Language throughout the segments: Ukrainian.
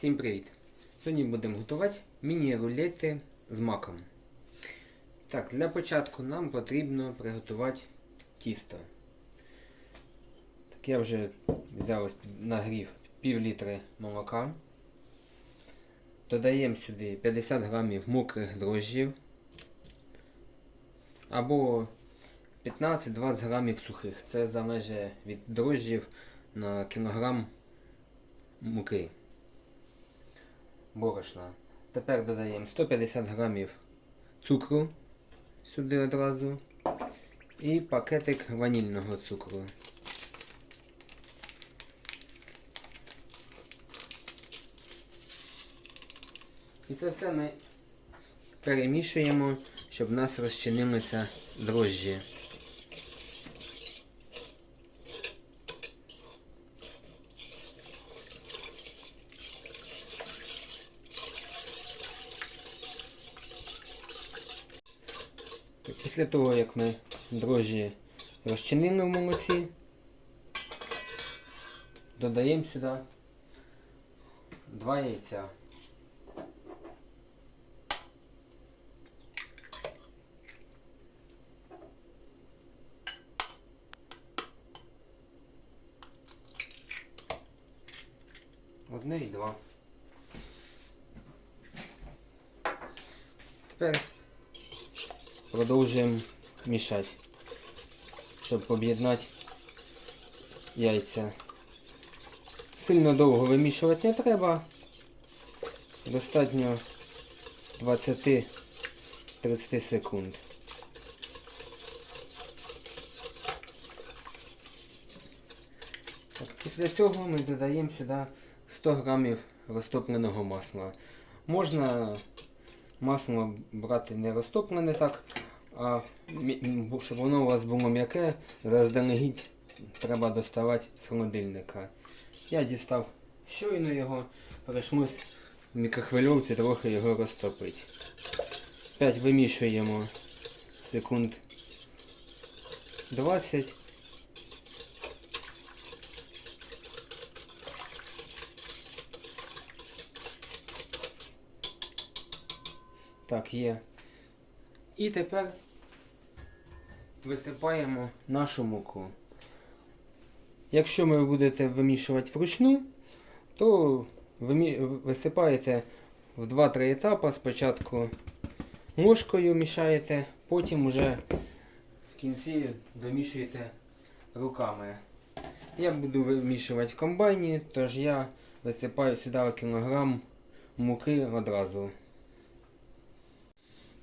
Всім привіт! Сьогодні будемо готувати міні-рулети з маком. Так, для початку нам потрібно приготувати тісто. Так, я вже взяв нагрів пів літри молока. Додаємо сюди 50 грамів мокрих дрожжів або 15-20 грамів сухих. Це залежить від дрожжів на кілограм муки борошна. Тепер додаємо 150 грамів цукру сюди одразу і пакетик ванільного цукру. І це все ми перемішуємо, щоб в нас розчинилися дрожжі. Після того, як ми дрожжі розчинили в молоці, додаємо сюди два яйця. Одне і два. Тепер продовжуємо мішати, щоб об'єднати яйця. Сильно довго вимішувати не треба. Достатньо 20-30 секунд. Так, після цього ми додаємо сюди 100 грамів розтопленого масла. Можна масло брати не розтоплене так, а щоб воно у вас було м'яке, заздалегідь треба доставати з холодильника. Я дістав щойно його, прийшлось в мікрохвильовці трохи його розтопити. Опять вимішуємо секунд 20. Так, є. І тепер висипаємо нашу муку. Якщо ви будете вимішувати вручну, то висипаєте в 2-3 етапи. Спочатку ложкою мішаєте, потім вже в кінці домішуєте руками. Я буду вимішувати в комбайні, тож я висипаю сюди кілограм муки одразу.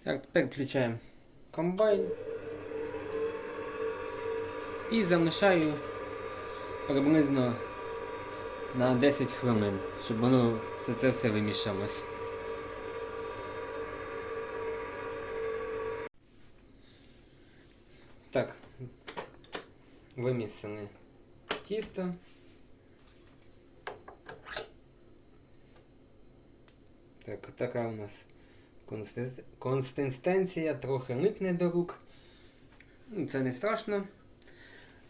Так, тепер включаємо комбайн і залишаю приблизно на 10 хвилин, щоб воно все це все вимішалось. Так, вимісили тісто. Так, така у нас консистенція, трохи липне до рук. Ну, Це не страшно.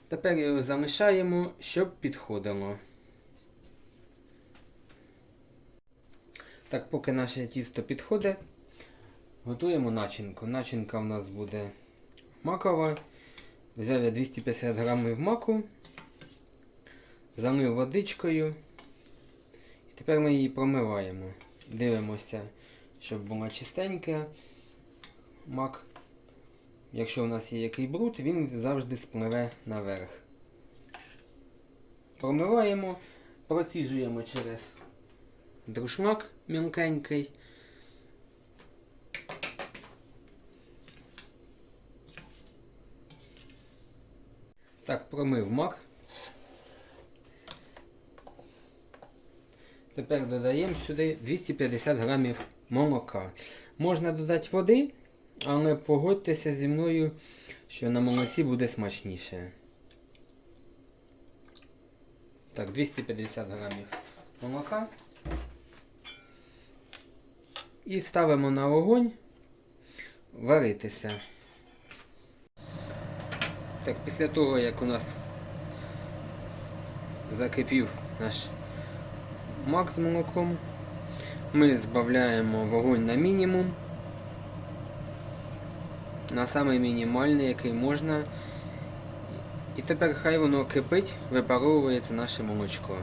Тепер його залишаємо, щоб підходило. Так, поки наше тісто підходить, готуємо начинку. Начинка у нас буде макова. Взяв я 250 грамів маку, залив водичкою. І тепер ми її промиваємо. Дивимося, щоб була чистенька. Мак. Якщо у нас є який бруд, він завжди спливе наверх. Промиваємо, проціжуємо через друшлак мілкенький. Так, промив мак. Тепер додаємо сюди 250 грамів молока. Можна додати води, але погодьтеся зі мною, що на молоці буде смачніше. Так, 250 грамів молока. І ставимо на вогонь варитися. Так, після того, як у нас закипів наш мак з молоком, Ми збавляємо вогонь на мінімум. На самий мінімальний, який можна. І тепер хай воно кипить, випаровується наше молочко.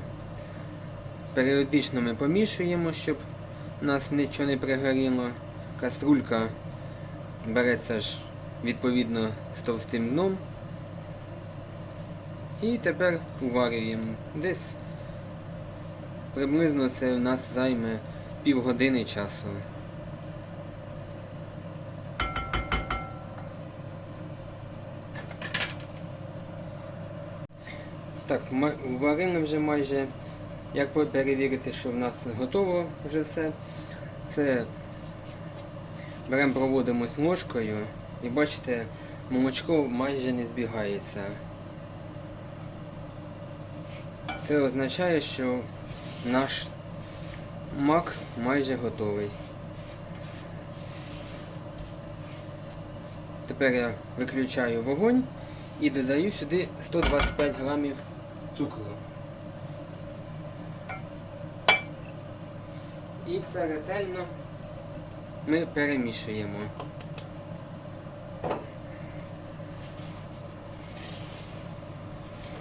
Періодично ми помішуємо, щоб нас нічого не пригоріло. Каструлька береться ж відповідно з товстим дном. І тепер уварюємо. Десь приблизно це у нас займе півгодини часу. Так, варили вже майже. Як ви перевірити, що в нас готово вже все. Це беремо, проводимось ложкою і бачите, молочко майже не збігається. Це означає, що наш мак майже готовий. Тепер я виключаю вогонь і додаю сюди 125 грамів цукру. І все ретельно ми перемішуємо.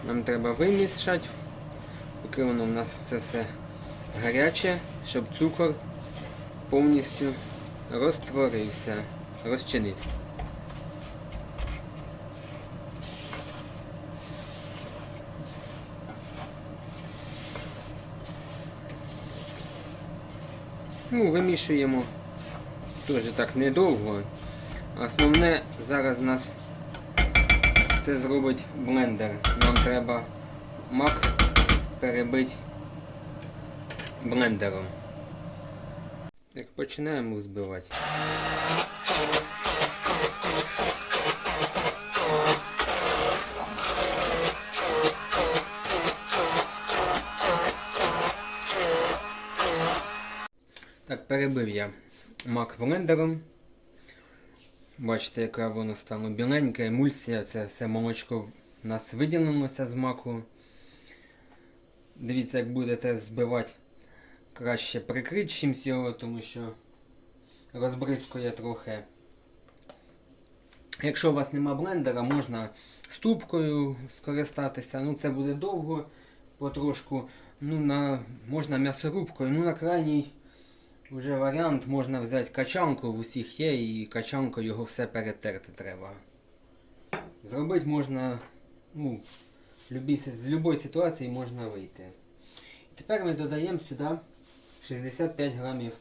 Нам треба вимішати, поки воно в нас це все гаряче, щоб цукор повністю розтворився, розчинився. Ну, вимішуємо теж так недовго. Основне зараз нас це зробить блендер. Нам треба мак перебити блендером. Як починаємо взбивати. Так, перебив я мак блендером. Бачите, яке воно стало біленьке, емульсія, це все молочко в нас виділилося з маку. Дивіться, як будете збивати краще прикрити чимсь його, тому що розбризкує трохи. Якщо у вас нема блендера, можна ступкою скористатися. Ну це буде довго, потрошку. Ну, на, можна м'ясорубкою, ну на крайній вже варіант можна взяти качанку, в усіх є, і качанкою його все перетерти треба. Зробити можна, ну, любі, з будь-якої ситуації можна вийти. І тепер ми додаємо сюди 65 грамів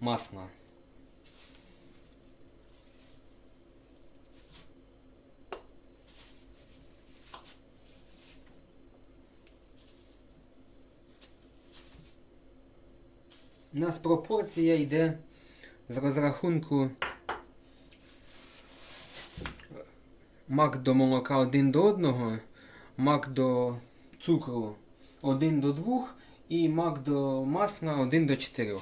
масла. У нас пропорція йде з розрахунку мак до молока 1 до 1, мак до цукру 1 до 2 і мак до масла 1 до 4.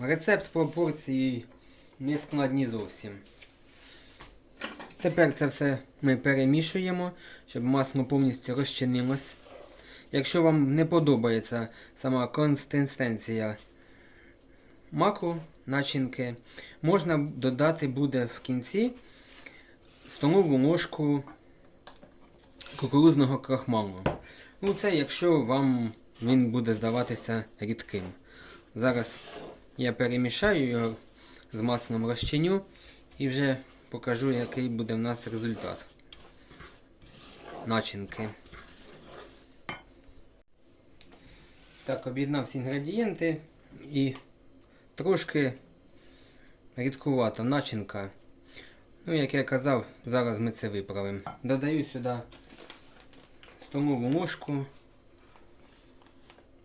Рецепт пропорції не складні зовсім. Тепер це все ми перемішуємо, щоб масло повністю розчинилось. Якщо вам не подобається сама консистенція маку, начинки, можна додати буде в кінці столову ложку кукурузного крахмалу. Ну це якщо вам він буде здаватися рідким. Зараз я перемішаю його з маслом розчиню і вже покажу, який буде в нас результат начинки. Так, об'єднав всі інгредієнти і трошки рідкувата начинка. Ну, як я казав, зараз ми це виправимо. Додаю сюди столову ложку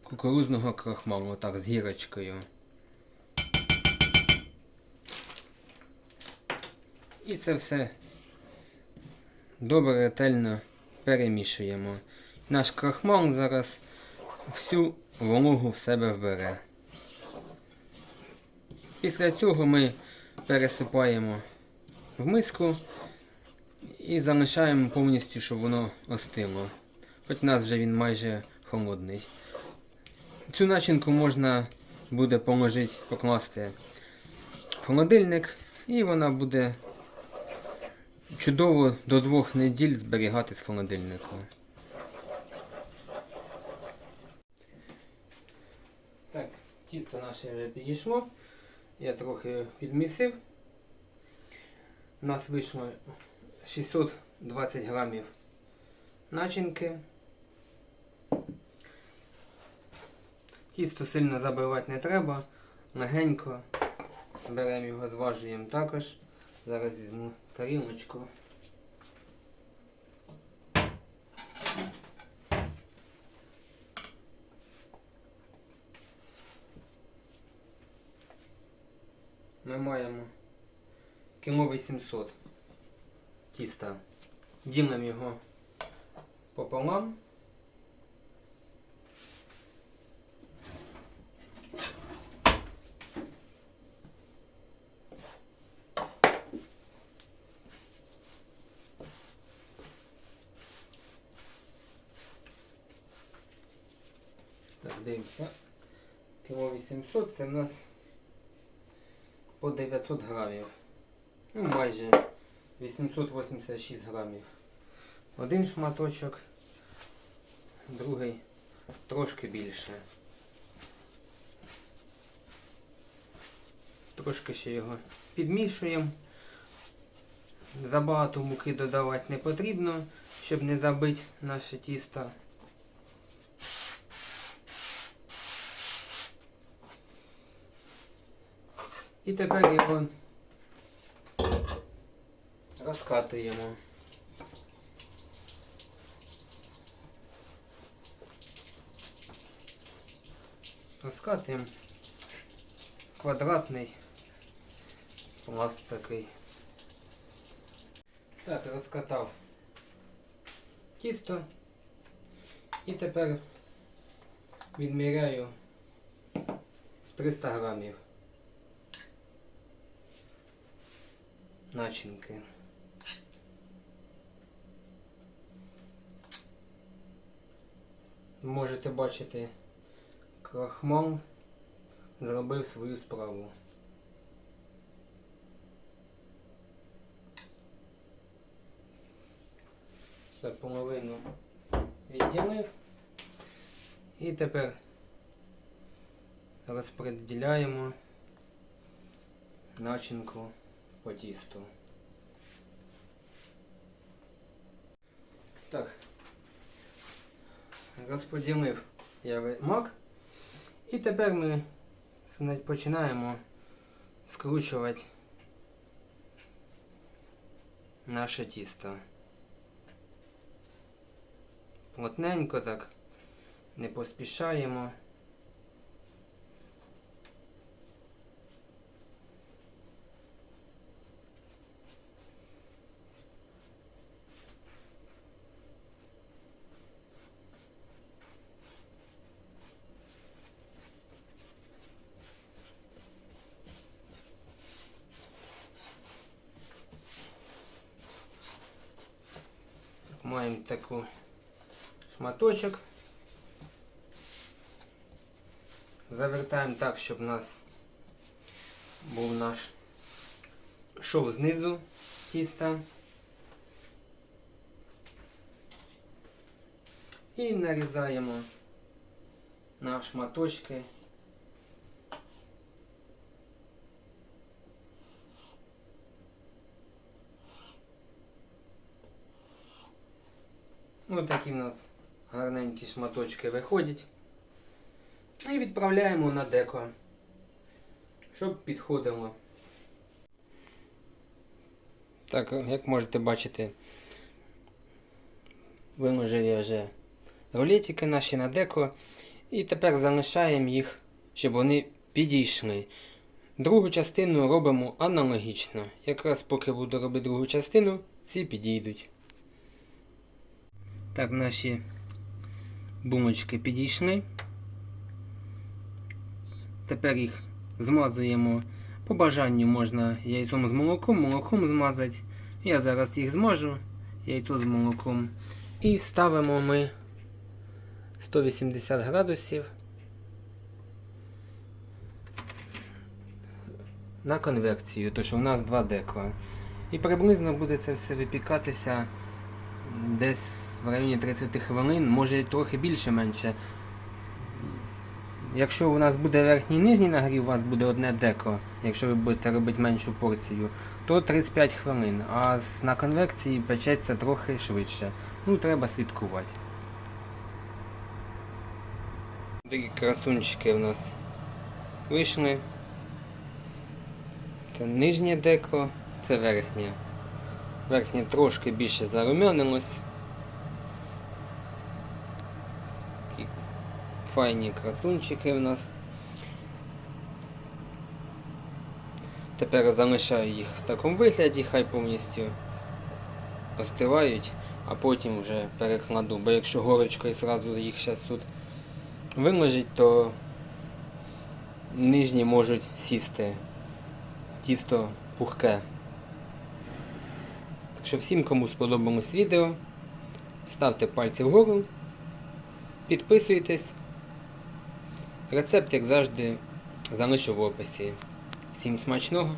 кукурузного крахмалу, так, з гірочкою. І це все добре ретельно перемішуємо. Наш крахмал зараз всю вологу в себе вбере. Після цього ми пересипаємо в миску і залишаємо повністю, щоб воно остило. Хоч у нас вже він майже холодний. Цю начинку можна буде положити, покласти в холодильник, і вона буде чудово до двох неділь зберігатись в холодильнику. Так, тісто наше вже підійшло. Я трохи підмісив. У нас вийшло 620 грамів начинки. Тісто сильно забивати не треба. Легенько. Беремо його, зважуємо також. Зараз візьму тарілочку. Ми маємо кіло 800 тіста. Ділимо його пополам. 700 це в нас по 900 грамів. Ну, майже 886 грамів. Один шматочок, другий трошки більше. Трошки ще його підмішуємо. Забагато муки додавати не потрібно, щоб не забити наше тісто. І тепер його розкатуємо. Розкатуємо квадратний пласт такий. Так, розкатав тісто. І тепер відміряю 300 грамів. Начинки. Можете бачити, крахмал зробив свою справу. Все половину відділив. І тепер розподіляємо начинку по тісту. Так. Розподілив я мак. І тепер ми починаємо скручувати наше тісто. Плотненько так, не поспішаємо. Маємо таку шматочок. Завертаємо так, щоб у нас був наш шов знизу тіста. І нарізаємо на шматочки. Ось такі в нас гарненькі шматочки виходять. І відправляємо на деко, щоб підходило. Так, як можете бачити, виложив вже рулетики наші на деко. І тепер залишаємо їх, щоб вони підійшли. Другу частину робимо аналогічно. Якраз поки буду робити другу частину, ці підійдуть. Так, наші бумочки підійшли. Тепер їх змазуємо. По бажанню можна яйцом з молоком, молоком змазати. Я зараз їх змажу, яйцо з молоком. І ставимо ми 180 градусів на конвекцію, тому що в нас два декла. І приблизно буде це все випікатися десь в районі 30 хвилин, може трохи більше менше. Якщо у нас буде верхній і нижній нагрів, у вас буде одне деко, якщо ви будете робити меншу порцію, то 35 хвилин, а на конвекції печеться трохи швидше. Ну, треба слідкувати. Такі красунчики у нас вийшли. Це нижнє деко, це верхнє. Верхнє трошки більше зарум'янилось. Такі файні красунчики у нас. Тепер залишаю їх в такому вигляді, хай повністю остивають, а потім вже перекладу. Бо якщо горочкою зразу їх зараз тут виложить, то нижні можуть сісти. Тісто пухке. Так що всім, кому сподобалось відео, ставте пальці вгору, підписуйтесь. Рецепт, як завжди, залишу в описі. Всім смачного!